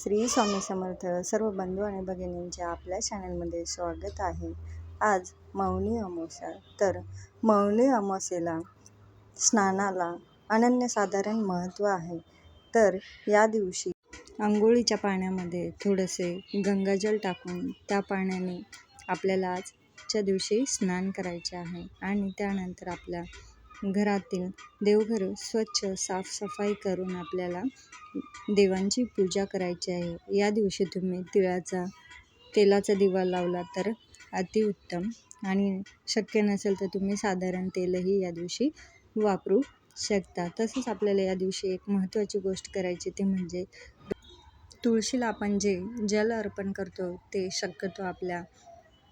श्री स्वामी समर्थ सर्व बंधू आणि भगिनींच्या आपल्या चॅनलमध्ये स्वागत आहे. आज मौनी अमावस्या. तर मौनी अमावस्येला स्नानाला अनन्यसाधारण महत्त्व आहे. तर या दिवशी आंघोळीच्या पाण्यामध्ये थोडेसे गंगाजल टाकून त्या पाण्याने आपल्याला आजच्या दिवशी स्नान करायचे आहे आणि त्यानंतर आपल्या घरातील देवघर स्वच्छ साफसफाई करून आपल्याला देवांची पूजा करायची आहे. या दिवशी तुम्ही तिळाचा तेलाचा दिवा लावला तर अतिउत्तम आणि शक्य नसेल तर तुम्ही साधारण तेलही या दिवशी वापरू शकता. तसंच आपल्याला या दिवशी एक महत्त्वाची गोष्ट करायची ती म्हणजे तुळशीला आपण जे जल अर्पण करतो ते शक्यतो आपल्या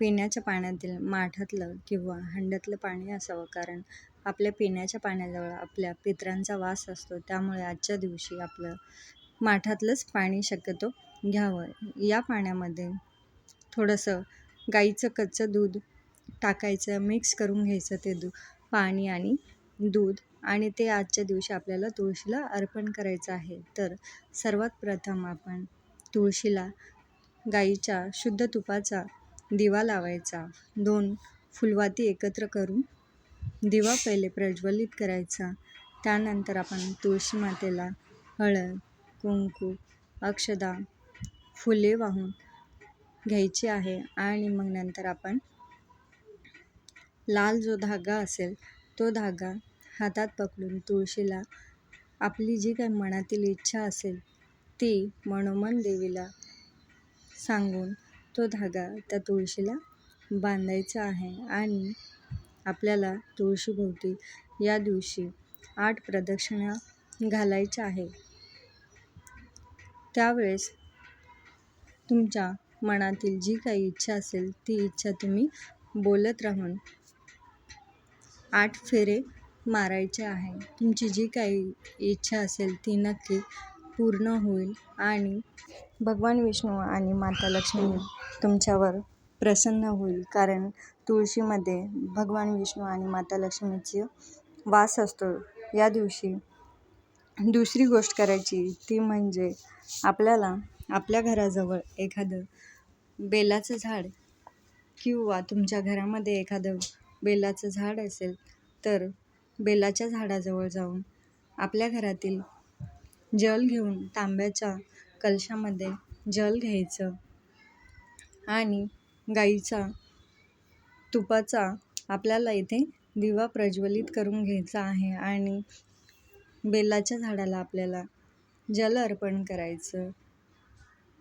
पिण्याच्या पाण्यातील माठातलं किंवा हंड्यातलं पाणी असावं. कारण आपल्या पिण्याच्या पाण्याजवळ आपल्या पितरांचा वास असतो त्यामुळे आजच्या दिवशी आपलं माठातलंच पाणी शक्यतो घ्यावं. या पाण्यामध्ये थोडंसं गाईचं कच्चं दूध टाकायचं मिक्स करून घ्यायचं ते दूध पाणी आणि दूध आणि ते आजच्या दिवशी आपल्याला तुळशीला अर्पण करायचं आहे. तर सर्वात प्रथम आपण तुळशीला गाईच्या शुद्ध तुपाचा दिवा लावायचा. दोन फुलवाती एकत्र करून दिवा पहिले प्रज्वलित करायचा. त्यानंतर आपण तुळशी मातेला हळद कुंकू अक्षदा फुले वाहून घ्यायची आहे आणि मग नंतर आपण लाल जो धागा असेल तो धागा हातात पकडून तुळशीला आपली जी काही मनातील इच्छा असेल ती मनोमन देवीला सांगून तो धागा त्या तुळशीला बांधायचा आहे आणि आपल्याला तुळशीभोवती या दिवशी आठ प्रदक्षिणा घालायच्या आहे त्यावेळेस तुमच्या मनातील जी काही इच्छा असेल ती इच्छा तुम्ही बोलत राहून आठ फेरे मारायचे आहे. तुमची जी काही इच्छा असेल ती नक्की पूर्ण होईल आणि भगवान विष्णू आणि माता लक्ष्मी तुमच्यावर प्रसन्न होईल. कारण तुळशीमध्ये भगवान विष्णू आणि माता लक्ष्मीची वास असतो. या दिवशी दुसरी गोष्ट करायची ती म्हणजे आपल्याला आपल्या घराजवळ एखादं बेलाचं झाड किंवा तुमच्या घरामध्ये एखादं बेलाचं झाड असेल तर बेलाच्या झाडाजवळ जाऊन आपल्या घरातील जल घेऊन तांब्याच्या कलशामध्ये जल घ्यायचं आणि गाईचा तुपाचा आपल्याला इथे दिवा प्रज्वलित करून घ्यायचा आहे आणि बेलाच्या झाडाला आपल्याला जल अर्पण करायचं.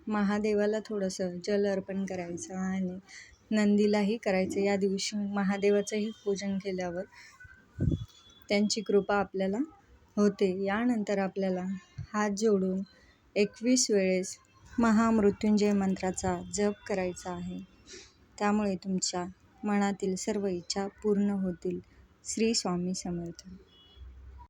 महादेवाला थोडंसं जल अर्पण करायचं आणि नंदीलाही करायचं. या दिवशी महादेवाचंही पूजन केल्यावर त्यांची कृपा आपल्याला होते. यानंतर आपल्याला हात जोडून एकवीस वेळेस महामृत्युंजय मंत्राचा जप करायचा आहे. त्यामुळे तुमच्या मनातील सर्व इच्छा पूर्ण होतील. श्री स्वामी समर्थ.